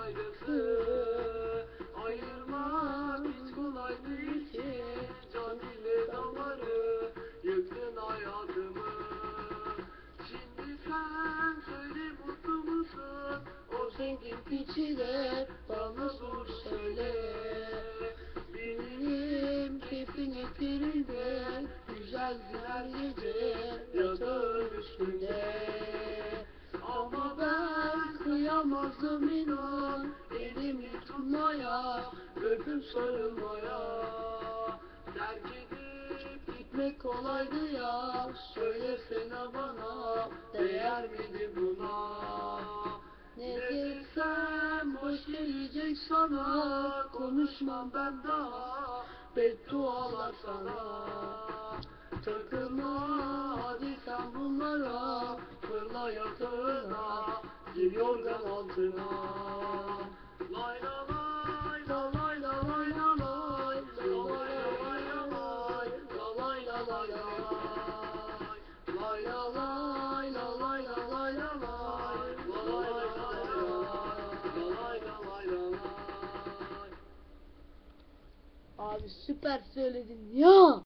faydası Ayırmak hiç kolay değil ki. Can ile damarı Yıktın hayatımı. Şimdi sen söyle mutlu musun? O zengin piçiler Bana dur söyle. Benim keyfin etirinde Güzel güzel gece Yatağın üstünde kıyamazdım inan Elimi tutmaya Öpüp sarılmaya. Terk edip gitmek kolaydı ya Söylesene bana Değer miydi buna? Ne desem boş gelecek sana Konuşmam ben daha Beddualar sana. Takılma hadi sen bunlara Fırla yatağına Gir yorgan altına Lay la lay la lay la lay la lay La Abi süper söyledin ya.